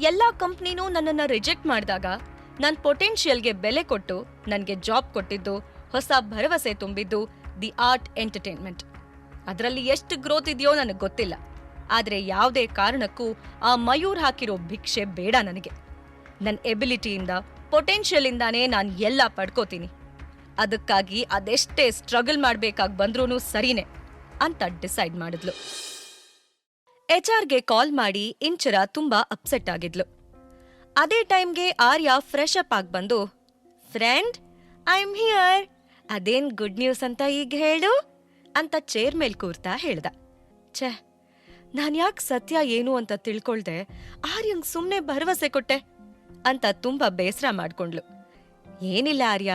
ಎಲ್ಲಾ ಕಂಪ್ನಿನೂ ನನ್ನನ್ನ ರಿಜೆಕ್ಟ್ ಮಾಡಿದಾಗ ನನ್ನ ಪೊಟೆನ್ಷಿಯಲ್ಗೆ ಬೆಲೆ ಕೊಟ್ಟು ನನಗೆ ಜಾಬ್ ಕೊಟ್ಟಿದ್ದು, ಹೊಸ ಭರವಸೆ ತುಂಬಿದ್ದು ದಿ ಆರ್ಟ್ ಎಂಟರ್ಟೈನ್ಮೆಂಟ್. ಅದರಲ್ಲಿ ಎಷ್ಟು ಗ್ರೋತ್ ಇದೆಯೋ ನನಗೆ ಗೊತ್ತಿಲ್ಲ. ಆದರೆ ಯಾವುದೇ ಕಾರಣಕ್ಕೂ ಆ ಮಯೂರ್ ಹಾಕಿರೋ ಭಿಕ್ಷೆ ಬೇಡ ನನಗೆ. ನನ್ನ ಎಬಿಲಿಟಿಯಿಂದ, ಪೊಟೆನ್ಷಿಯಲಿಂದಾನೇ ನಾನು ಎಲ್ಲ ಪಡ್ಕೋತೀನಿ. ಅದಕ್ಕಾಗಿ ಅದೆಷ್ಟೇ ಸ್ಟ್ರಗಲ್ ಮಾಡಬೇಕಾಗಿ ಬಂದ್ರೂ ಸರಿನೇ ಅಂತ ಡಿಸೈಡ್ ಮಾಡಿದ್ಲು. ಎಚ್ ಆರ್ಗೆ ಕಾಲ್ ಮಾಡಿ ಇಂಚರ ತುಂಬಾ ಅಪ್ಸೆಟ್ ಆಗಿದ್ಲು. ಅದೇ ಟೈಮ್ಗೆ ಆರ್ಯ ಫ್ರೆಶ್ ಅಪ್ ಆಗಿ ಬಂದು, ಫ್ರೆಂಡ್ ಐ ಆಮ್ ಹಿಯರ್, ಅದೇನ್ ಗುಡ್ ನ್ಯೂಸ್ ಅಂತ ಈಗ ಹೇಳು? ಅಂತ ಚೇರ್ ಮೇಲ್ ಕೂರ್ತಾ ಹೇಳ್ದ. ಛೇ, ನಾನು ಯಾಕೆ ಸತ್ಯ ಏನು ಅಂತ ತಿಳ್ಕೊಳ್ದೆ, ಆರ್ಯಂಗ್ ಸುಮ್ನೆ ಭರವಸೆ ಕೊಟ್ಟೆ ಅಂತ ತುಂಬಾ ಬೇಸರ ಮಾಡ್ಕೊಂಡ್ಲು. ಏನಿಲ್ಲ ಆರ್ಯ,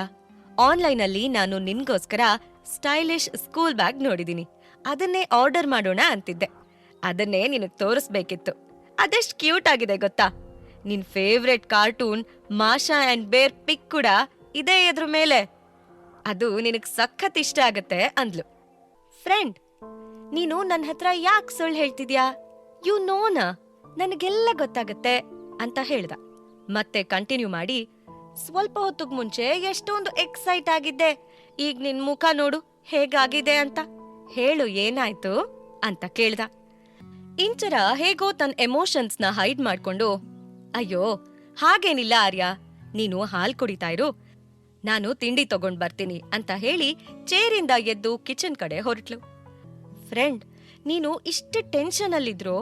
ಆನ್ಲೈನಲ್ಲಿ ನಾನು ನಿನ್ಗೋಸ್ಕರ ಸ್ಟೈಲಿಶ್ ಸ್ಕೂಲ್ ಬ್ಯಾಗ್ ನೋಡಿದೀನಿ, ಅದನ್ನೇ ಆರ್ಡರ್ ಮಾಡೋಣ ಅಂತಿದ್ದೆ. ಅದನ್ನೇ ನಿನಗ್ ತೋರಿಸ್ಬೇಕಿತ್ತು. ಅದೆಷ್ಟ್ ಕ್ಯೂಟ್ ಆಗಿದೆ ಗೊತ್ತಾ? ನಿನ್ favourite cartoon Masha and bear pic ಕೂಡ ಇದೆ ಎದ್ರ ಮೇಲೆ. ಅದು ನಿನಗ್ ಸಖತ್ ಇಷ್ಟ ಆಗತ್ತೆ ಅಂದ್ಲು. ಫ್ರೆಂಡ್ ನೀನು ನನ್ನ ಹತ್ರ ಯಾಕೆ ಸುಳ್ಳು ಹೇಳ್ತಿದ್ಯಾ? ಯು ನೋನಾ ನನಗೆಲ್ಲ ಗೊತ್ತಾಗತ್ತೆ ಅಂತ ಹೇಳ್ದ. ಮತ್ತೆ ಕಂಟಿನ್ಯೂ ಮಾಡಿ, ಸ್ವಲ್ಪ ಹೊತ್ತಿಗೆ ಮುಂಚೆ ಎಷ್ಟೊಂದು ಎಕ್ಸೈಟ್ ಆಗಿದ್ದೆ. ಈಗ ನಿನ್ ಮುಖ ನೋಡು ಹೇಗಾಗಿದೆ ಅಂತ. ಹೇಳು ಏನಾಯ್ತು ಅಂತ ಕೇಳ್ದ. ಇಂಚರ ಹೇಗೋ ತನ್ನ ಎಮೋಷನ್ಸ್ನ ಹೈಡ್ ಮಾಡ್ಕೊಂಡು, ಅಯ್ಯೋ, ಹಾಗೇನಿಲ್ಲ ಆರ್ಯ, ನೀನು ಹಾಲ್ ಕುಡಿತಾ ಇರು. ನಾನು ತಿಂಡಿ ತಗೊಂಡ್ ಬರ್ತೀನಿ ಅಂತ ಹೇಳಿ ಚೇರಿಂದ ಎದ್ದು ಕಿಚನ್ ಕಡೆ ಹೊರಟ್ಲು. ಫ್ರೆಂಡ್ ನೀನು ಇಷ್ಟು ಟೆನ್ಷನ್ ಅಲ್ಲಿದ್ರು,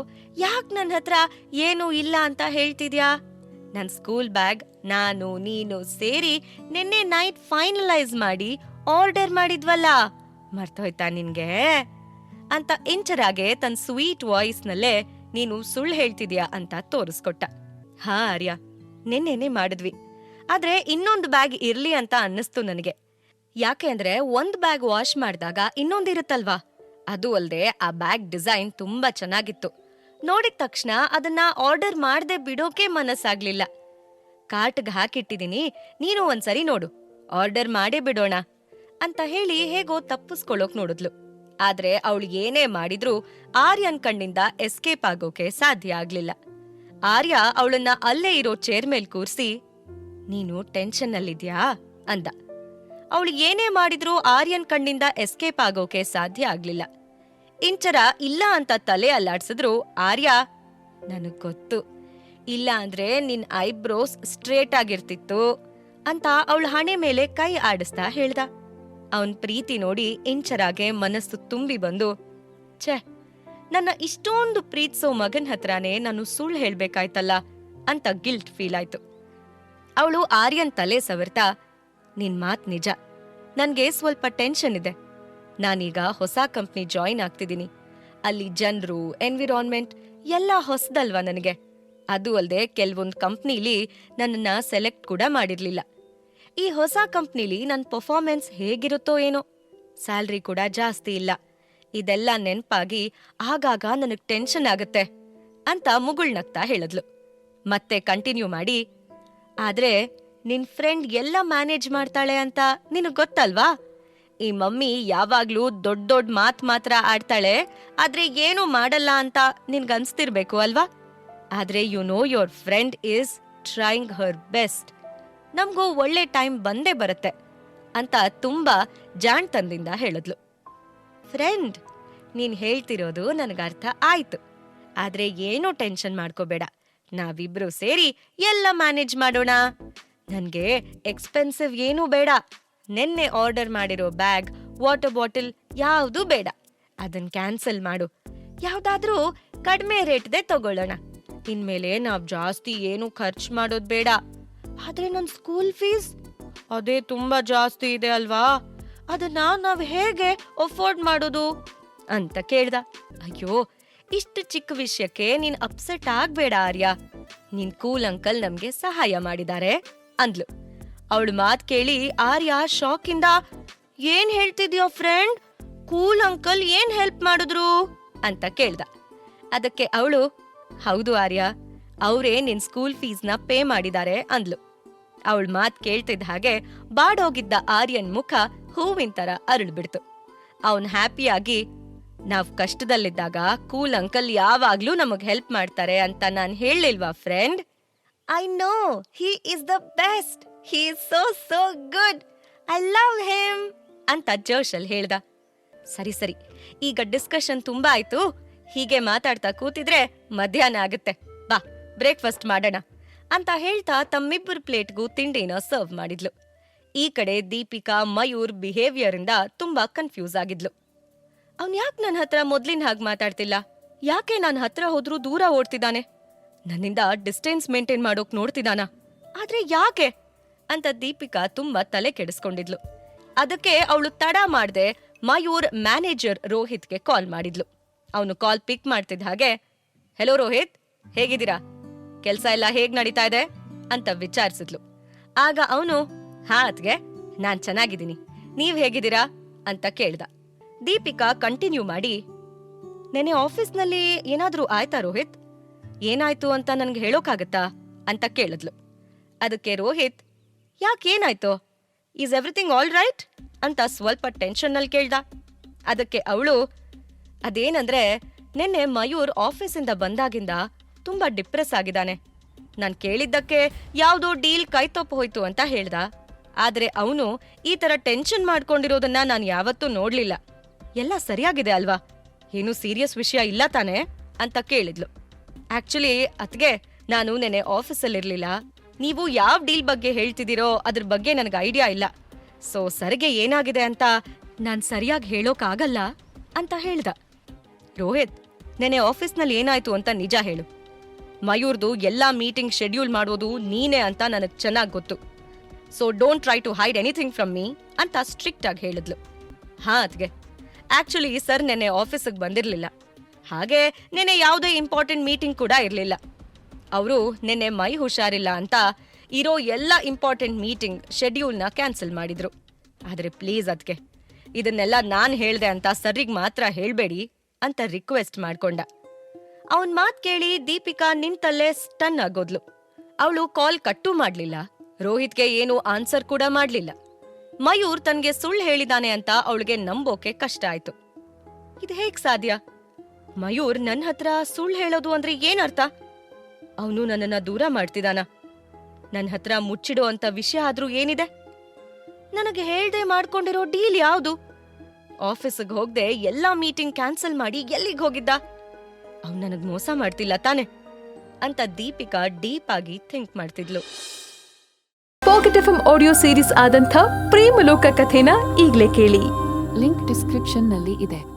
ಯಾಕ್ ನನ್ನ ಹತ್ರ ಏನು ಇಲ್ಲ ಅಂತ ಹೇಳ್ತಿದ್ಯಾ? ನನ್ನ ಸ್ಕೂಲ್ ಬ್ಯಾಗ್ ನಾನು, ನೀನು ಸೇರಿ ನಿನ್ನೆ ನೈಟ್ ಫೈನಲೈಸ್ ಮಾಡಿ ಆರ್ಡರ್ ಮಾಡಿದ್ವಲ್ಲ, ಮರ್ತೋಯ್ತಾ ನಿನ್ಗೆ? ಅಂತ ಇಂಚರಾಗೆ ತನ್ನ ಸ್ವೀಟ್ ವಾಯ್ಸ್ನಲ್ಲೇ ನೀನು ಸುಳ್ಳು ಹೇಳ್ತಿದ್ಯಾ ಅಂತ ತೋರಿಸ್ಕೊಟ್ಟ. ಹಾ, ಆರ್ಯ, ನಿನ್ನೆನೆ ಮಾಡಿದ್ವಿ. ಆದ್ರೆ ಇನ್ನೊಂದು ಬ್ಯಾಗ್ ಇರ್ಲಿ ಅಂತ ಅನ್ನಿಸ್ತು ನನಗೆ. ಯಾಕೆ ಅಂದ್ರೆ ಒಂದ್ ಬ್ಯಾಗ್ ವಾಶ್ ಮಾಡಿದಾಗ ಇನ್ನೊಂದಿರುತ್ತಲ್ವಾ ಅದು ಅಲ್ಲದೆ ಆ ಬ್ಯಾಗ್ ಡಿಸೈನ್ ತುಂಬಾ ಚೆನ್ನಾಗಿತ್ತು. ನೋಡಿದ ತಕ್ಷಣ ಅದನ್ನ ಆರ್ಡರ್ ಮಾಡದೆ ಬಿಡೋಕೆ ಮನಸ್ಸಾಗ್ಲಿಲ್ಲ. ಕಾರ್ಟ್ಗೆ ಹಾಕಿಟ್ಟಿದೀನಿ, ನೀನು ಒಂದ್ಸರಿ ನೋಡು. ಆರ್ಡರ್ ಮಾಡೇ ಬಿಡೋಣ ಅಂತ ಹೇಳಿ ಹೇಗೋ ತಪ್ಪಿಸ್ಕೊಳ್ಳೋಕ್ ನೋಡಿದ್ಲು. ಆದ್ರೆ ಅವಳು ಏನೇ ಮಾಡಿದ್ರೂ ಆರ್ಯನ್ ಕಣ್ಣಿಂದ ಎಸ್ಕೇಪ್ ಆಗೋಕೆ ಸಾಧ್ಯ ಆಗ್ಲಿಲ್ಲ. ಆರ್ಯ ಅವಳನ್ನ ಅಲ್ಲೇ ಇರೋ ಚೇರ್ ಮೇಲ್ ಕೂರಿಸಿ, ನೀನು ಟೆನ್ಷನ್ ಅಲ್ಲಿದ್ಯಾ ಅಂದ. ಅವಳು ಏನೇ ಮಾಡಿದ್ರೂ ಆರ್ಯನ್ ಕಣ್ಣಿಂದ ಎಸ್ಕೇಪ್ ಆಗೋಕೆ ಸಾಧ್ಯ ಆಗ್ಲಿಲ್ಲ. ಇಂಚರ ಇಲ್ಲ ಅಂತ ತಲೆ ಅಲ್ಲಾಡ್ಸಿದ್ರು ಆರ್ಯ, ನನಗ್ ಗೊತ್ತು. ಇಲ್ಲ ಅಂದ್ರೆ ನಿನ್ ಐಬ್ರೋಸ್ ಸ್ಟ್ರೇಟ್ ಆಗಿರ್ತಿತ್ತು ಅಂತ ಅವಳ ಹಣೆ ಮೇಲೆ ಕೈ ಆಡಿಸ್ತಾ ಹೇಳ್ದ. ಅವನ್ ಪ್ರೀತಿ ನೋಡಿ ಇಂಚರಾಗೆ ಮನಸ್ಸು ತುಂಬಿ ಬಂದು, ಛೆ, ನನ್ನ ಇಷ್ಟೊಂದು ಪ್ರೀತಿಸೋ ಮಗನ್ ಹತ್ರನೇ ನಾನು ಸುಳ್ಳು ಹೇಳ್ಬೇಕಾಯ್ತಲ್ಲ? ಅಂತ ಗಿಲ್ಟ್ ಫೀಲ್ ಆಯ್ತು. ಅವಳು ಆರ್ಯನ್ ತಲೆ ಸವರ್ತಾ, ನಿನ್ ಮಾತ್ ನಿಜ. ನನ್ಗೆ ಸ್ವಲ್ಪ ಟೆನ್ಷನ್ ಇದೆ. ನಾನೀಗ ಹೊಸ ಕಂಪ್ನಿ ಜಾಯಿನ್ ಆಗ್ತಿದ್ದೀನಿ ಅಲ್ಲಿ ಜನರು, ಎನ್ವಿರಾನ್ಮೆಂಟ್ ಎಲ್ಲ ಹೊಸದಲ್ವಾ ನನಗೆ. ಅದು ಅಲ್ಲದೆ ಕೆಲವೊಂದು ಕಂಪ್ನಿಲಿ ನನ್ನನ್ನ ಸೆಲೆಕ್ಟ್ ಕೂಡ ಮಾಡಿರ್ಲಿಲ್ಲ. ಈ ಹೊಸ ಕಂಪ್ನಿಲಿ ನನ್ನ ಪರ್ಫಾರ್ಮೆನ್ಸ್ ಹೇಗಿರುತ್ತೋ ಏನೋ. ಸ್ಯಾಲ್ರಿ ಕೂಡ ಜಾಸ್ತಿ ಇಲ್ಲ. ಇದೆಲ್ಲ ನೆನ್ಪಾಗಿ ಆಗಾಗ ನನಗ್ ಟೆನ್ಷನ್ ಆಗುತ್ತೆ ಅಂತ ಮುಗುಳ್ನಗ್ತಾ ಹೇಳದ್ಲು. ಮತ್ತೆ ಕಂಟಿನ್ಯೂ ಮಾಡಿ, ಆದ್ರೆ ನಿನ್ ಫ್ರೆಂಡ್ ಎಲ್ಲ ಮ್ಯಾನೇಜ್ ಮಾಡ್ತಾಳೆ ಅಂತ ನಿನಗ್ ಗೊತ್ತಲ್ವಾ? ಈ ಮಮ್ಮಿ ಯಾವಾಗ್ಲೂ ದೊಡ್ಡ ದೊಡ್ಡ ಮಾತ್ ಮಾತ್ರ ಆಡ್ತಾಳೆ, ಆದ್ರೆ ಏನು ಮಾಡಲ್ಲ ಅಂತ ನಿನ್ಗನ್ಸ್ತಿರ್ಬೇಕು ಅಲ್ವಾ? ಆದ್ರೆ you know your friend is trying her best ನಮ್ಗೂ ಒಳ್ಳೆ ಟೈಮ್ ಬಂದೇ ಬರುತ್ತೆ ಅಂತ ತುಂಬಾ ಜಾಣ್ತನದಿಂದ ಹೇಳಿದ್ಲು. ಫ್ರೆಂಡ್, ನೀನ್ ಹೇಳ್ತಿರೋದು ನನಗೆ ಅರ್ಥ ಆಯ್ತು. ಆದ್ರೆ ಏನೂ ಟೆನ್ಷನ್ ಮಾಡ್ಕೋಬೇಡ. ನಾವಿಬ್ರು ಸೇರಿ ಎಲ್ಲ ಮ್ಯಾನೇಜ್ ಮಾಡೋಣ. ನನ್ಗೆ ಎಕ್ಸ್ಪೆನ್ಸಿವ್ ಏನೂ ಬೇಡ. ನೆನ್ನೆ ಆರ್ಡರ್ ಮಾಡಿರೋ ಬ್ಯಾಗ್, ವಾಟರ್ ಬಾಟಲ್ ಯಾವ್ದೂ ಬೇಡ. ಅದನ್ ಕ್ಯಾನ್ಸಲ್ ಮಾಡು. ಯಾವ್ದಾದ್ರೂ ಕಡಿಮೆ ರೇಟ್ದೇ ತಗೊಳ್ಳೋಣ. ಇನ್ಮೇಲೆ ನಾವ್ ಜಾಸ್ತಿ ಏನು ಖರ್ಚು ಮಾಡೋದ್ ಬೇಡ. ಆದ್ರೆ ನನ್ ಸ್ಕೂಲ್ ಫೀಸ್ ಅದೇ ತುಂಬಾ ಜಾಸ್ತಿ ಇದೆ ಅಲ್ವಾ? ಅದನ್ನ ನಾವ್ ಹೇಗೆ ಅಫೋರ್ಡ್ ಮಾಡೋದು? ಅಂತ ಕೇಳ್ದ. ಅಯ್ಯೋ ಇಷ್ಟು ಚಿಕ್ಕ ವಿಷಯಕ್ಕೆ ನೀನ್ ಅಪ್ಸೆಟ್ ಆಗ್ಬೇಡ ಆರ್ಯ. ನಿನ್ ಕೂಲ್ ಅಂಕಲ್ ನಮ್ಗೆ ಸಹಾಯ ಮಾಡಿದ್ದಾರೆ ಅಂದ್ಲು. ಅವಳು ಮಾತ್ ಕೇಳಿ ಆರ್ಯ ಶಾಕಿಂದ ಏನ್ ಹೇಳ್ತಿದ್ಯೋ ಫ್ರೆಂಡ್ ಕೂಲ್ ಅಂಕಲ್ ಏನ್ ಹೆಲ್ಪ್ ಮಾಡಿದ್ರು? ಅಂತ ಕೇಳ್ದ. ಅದಕ್ಕೆ ಅವಳು ಹೌದು ಆರ್ಯ ಅವ್ರೇ ನಿನ್ ಸ್ಕೂಲ್ ಫೀಸ್ನ ಪೇ ಮಾಡಿದ್ದಾರೆ ಅಂದ್ಲು. ಅವಳ ಮಾತ್ ಕೇಳ್ತಿದ್ದ ಹಾಗೆ ಬಾಡೋಗಿದ್ದ ಆರ್ಯನ್ ಮುಖ ಹೂವಿನ ತರ ಅರಳ್ಬಿಡ್ತು ಅವನ್ ಹ್ಯಾಪಿಯಾಗಿ, ನಾವ್ ಕಷ್ಟದಲ್ಲಿದ್ದಾಗ ಕೂಲ್ ಅಂಕಲ್ ಯಾವಾಗ್ಲೂ ನಮಗ್ ಹೆಲ್ಪ್ ಮಾಡ್ತಾರೆ ಅಂತ ನಾನ್ ಹೇಳಿಲ್ವಾ friend? I know, he is the best, he is so so good, I love him, ಅಂತ ಜೋಶಲ್ ಹೇಳ್ದ. ಸರಿ ಸರಿ, ಈಗ ಡಿಸ್ಕಷನ್ ತುಂಬಾ ಆಯ್ತು, ಹೀಗೆ ಮಾತಾಡ್ತಾ ಕೂತಿದ್ರೆ ಮಧ್ಯಾಹ್ನ ಆಗುತ್ತೆ. ಬಾ, ಬ್ರೇಕ್ಫಾಸ್ಟ್ ಮಾಡೋಣ. ಅಂತ ಹೇಳ್ತಾ ತಮ್ಮಿಬ್ಬರ ಪ್ಲೇಟ್ಗೂ ತಿಂಡಿನ ಸರ್ವ್ ಮಾಡಿದ್ಲು. ಈ ಕಡೆ ದೀಪಿಕಾ, ಮಯೂರ್ ಬಿಹೇವಿಯರ್ ಇಂದ ತುಂಬಾ ಕನ್ಫ್ಯೂಸ್ ಆಗಿದ್ಲು. ಅವ್ನ್ ಯಾಕೆ ನನ್ನ ಹತ್ರ ಮೊದ್ಲಿನ ಹಾಗೆ ಮಾತಾಡ್ತಿಲ್ಲ? ಯಾಕೆ ನನ್ನ ಹತ್ರ ಹೋದ್ರೂ ದೂರ ಓಡ್ತಿದ್ದಾನೆ? ನನ್ನಿಂದ ಡಿಸ್ಟೆನ್ಸ್ ಮೇಂಟೈನ್ ಮಾಡೋಕ್ ನೋಡ್ತಿದಾನ ಆದ್ರೆ ಯಾಕೆ? ಅಂತ ದೀಪಿಕಾ ತುಂಬಾ ತಲೆ ಕೆಡಿಸ್ಕೊಂಡಿದ್ಲು. ಅದಕ್ಕೆ ಅವಳು ತಡ ಮಾಡದೆ ಮಯೂರ್ ಮ್ಯಾನೇಜರ್ ರೋಹಿತ್ಗೆ ಕಾಲ್ ಮಾಡಿದ್ಲು. ಅವನು ಕಾಲ್ ಪಿಕ್ ಮಾಡ್ತಿದ್ದ ಹಾಗೆ ಹೆಲೋ ರೋಹಿತ್, ಹೇಗಿದ್ದೀರಾ? ಕೆಲ್ಸ ಎಲ್ಲ ಹೇಗ್ ನಡೀತಾ ಇದೆ ಅಂತ ವಿಚಾರಿಸಿದ್ಲು. ಆಗ ಅವನು, ಹಾ ಅತ್ಗೆ, ನಾನ್ ಚೆನ್ನಾಗಿದ್ದೀನಿ. ನೀವ್ ಹೇಗಿದ್ದೀರಾ? ಅಂತ ಕೇಳ್ದ. ದೀಪಿಕಾ ಕಂಟಿನ್ಯೂ ಮಾಡಿ ನೆನೆ ಆಫೀಸ್ನಲ್ಲಿ ಏನಾದ್ರೂ ಆಯ್ತಾ ರೋಹಿತ್? ಏನಾಯ್ತು ಅಂತ ನನ್ಗೆ ಹೇಳೋಕ್ಕಾಗತ್ತಾ ಅಂತ ಕೇಳಿದ್ಲು. ಅದಕ್ಕೆ ರೋಹಿತ್ ಯಾಕೇನಾಯ್ತು ಈಸ್ ಎವ್ರಿಥಿಂಗ್ ಆಲ್ ರೈಟ್ ಅಂತ ಸ್ವಲ್ಪ ಟೆನ್ಷನ್ನಲ್ಲಿ ಕೇಳ್ದ. ಅದಕ್ಕೆ ಅವಳು, ಅದೇನಂದ್ರೆ, ನಿನ್ನೆ ಮಯೂರ್ ಆಫೀಸಿಂದ ಬಂದಾಗಿಂದ ತುಂಬಾ ಡಿಪ್ರೆಸ್ ಆಗಿದ್ದಾನೆ. ನಾನ್ ಕೇಳಿದ್ದಕ್ಕೆ ಯಾವ್ದೋ ಡೀಲ್ ಕೈತಪ್ಪು ಹೋಯ್ತು ಅಂತ ಹೇಳ್ದ. ಆದ್ರೆ ಅವನು ಈ ತರ ಟೆನ್ಷನ್ ಮಾಡ್ಕೊಂಡಿರೋದನ್ನ ನಾನು ಯಾವತ್ತೂ ನೋಡ್ಲಿಲ್ಲ. ಎಲ್ಲ ಸರಿಯಾಗಿದೆ ಅಲ್ವಾ? ಏನು ಸೀರಿಯಸ್ ವಿಷಯ ಇಲ್ಲ ತಾನೆ? ಅಂತ ಕೇಳಿದ್ಲು. ಆಕ್ಚುಲಿ ಅತ್ಗೆ ನಾನು ನೆನೆ ಆಫೀಸಲ್ಲಿರ್ಲಿಲ್ಲ. ನೀವು ಯಾವ ಡೀಲ್ ಬಗ್ಗೆ ಹೇಳ್ತಿದ್ದೀರೋ ಅದ್ರ ಬಗ್ಗೆ ನನಗೆ ಐಡಿಯಾ ಇಲ್ಲ. ಸೊ ಸರ್ಗೆ ಏನಾಗಿದೆ ಅಂತ ನಾನ್ ಸರಿಯಾಗಿ ಹೇಳೋಕ್ಕಾಗಲ್ಲ ಅಂತ ಹೇಳ್ದ. ರೋಹಿತ್ ನೆನೆ ಆಫೀಸ್ನಲ್ಲಿ ಏನಾಯ್ತು ಅಂತ ನಿಜ ಹೇಳು. ಮಯೂರ್ದು ಎಲ್ಲ ಮೀಟಿಂಗ್ ಶೆಡ್ಯೂಲ್ ಮಾಡೋದು ನೀನೇ ಅಂತ ನನಗೆ ಚೆನ್ನಾಗ್ ಗೊತ್ತು. So don't try to hide anything from me ಅಂತ ಸ್ಟ್ರಿಕ್ಟ್ ಆಗಿ ಹೇಳಿದ್ಲು. ಹಾ, ಅದ್ಗೆ. ಆಕ್ಚುಲಿ ಸರ್ ನೆನ್ನೆ ಆಫೀಸಿಗೆ ಬಂದಿರಲಿಲ್ಲ. ಹಾಗೆ ನೆನ್ನೆ ಯಾವುದೇ ಇಂಪಾರ್ಟೆಂಟ್ ಮೀಟಿಂಗ್ ಕೂಡ ಇರಲಿಲ್ಲ. ಅವರು ನಿನ್ನೆ ಮೈ ಹುಷಾರಿಲ್ಲ ಅಂತ ಇರೋ ಎಲ್ಲ ಇಂಪಾರ್ಟೆಂಟ್ ಮೀಟಿಂಗ್ ಶೆಡ್ಯೂಲ್ನ ಕ್ಯಾನ್ಸಲ್ ಮಾಡಿದ್ರು. ಆದರೆ ಪ್ಲೀಸ್ ಅದಕ್ಕೆ ಇದನ್ನೆಲ್ಲ ನಾನು ಹೇಳ್ದೆ ಅಂತ ಸರ್ರಿಗೆ ಮಾತ್ರ ಹೇಳಬೇಡಿ ಅಂತ ರಿಕ್ವೆಸ್ಟ್ ಮಾಡ್ಕೊಂಡ. ಅವನ್ ಮಾತ್ ಕೇಳಿ ದೀಪಿಕಾ ನಿಂತಲ್ಲೇ ಸ್ಟನ್ ಆಗೋದ್ಲು. ಅವಳು ಕಾಲ್ ಕಟ್ಟು ಮಾಡ್ಲಿಲ್ಲ. ರೋಹಿತ್ಗೆ ಏನು ಆನ್ಸರ್ ಕೂಡ ಮಾಡ್ಲಿಲ್ಲ. ಮಯೂರ್ ತನ್ಗೆ ಸುಳ್ಳು ಹೇಳಿದಾನೆ ಅಂತ ಅವಳಿಗೆ ನಂಬೋಕೆ ಕಷ್ಟ ಆಯ್ತು. ಇದು ಹೇಗ್ ಸಾಧ್ಯ? ಮಯೂರ್ ನನ್ನ ಹತ್ರ ಸುಳ್ಳು ಹೇಳೋದು ಅಂದ್ರೆ ಏನರ್ಥ? ಅವನು ನನ್ನನ್ನ ದೂರ ಮಾಡ್ತಿದಾನ. ನನ್ನ ಹತ್ರ ಮುಚ್ಚಿಡೋ ಅಂತ ವಿಷಯ ಆದ್ರೂ ಏನಿದೆ? ನನಗೆ ಹೇಳ್ದೆ ಮಾಡ್ಕೊಂಡಿರೋ ಡೀಲ್ ಯಾವುದು? ಆಫೀಸಿಗೆ ಹೋಗ್ದೆ ಎಲ್ಲಾ ಮೀಟಿಂಗ್ ಕ್ಯಾನ್ಸಲ್ ಮಾಡಿ ಎಲ್ಲಿಗೆ ಹೋಗಿದ್ದ? ಅವ್ನು ನನಗ್ ಮೋಸ ಮಾಡ್ತಿಲ್ಲ ತಾನೆ ಅಂತ ದೀಪಿಕಾ ಡೀಪ್ ಆಗಿ ಥಿಂಕ್ ಮಾಡ್ತಿದ್ಲು. ಪಾಕೆಟ್ ಎಫ್ ಆಡಿಯೋ ಸೀರೀಸ್ ಆದಂಥ ಪ್ರೇಮಲೋಕ ಕಥೆನ ಈಗಲೇ ಕೇಳಿ. ಲಿಂಕ್ ಡಿಸ್ಕ್ರಿಪ್ಷನ್ನಲ್ಲಿ ಇದೆ.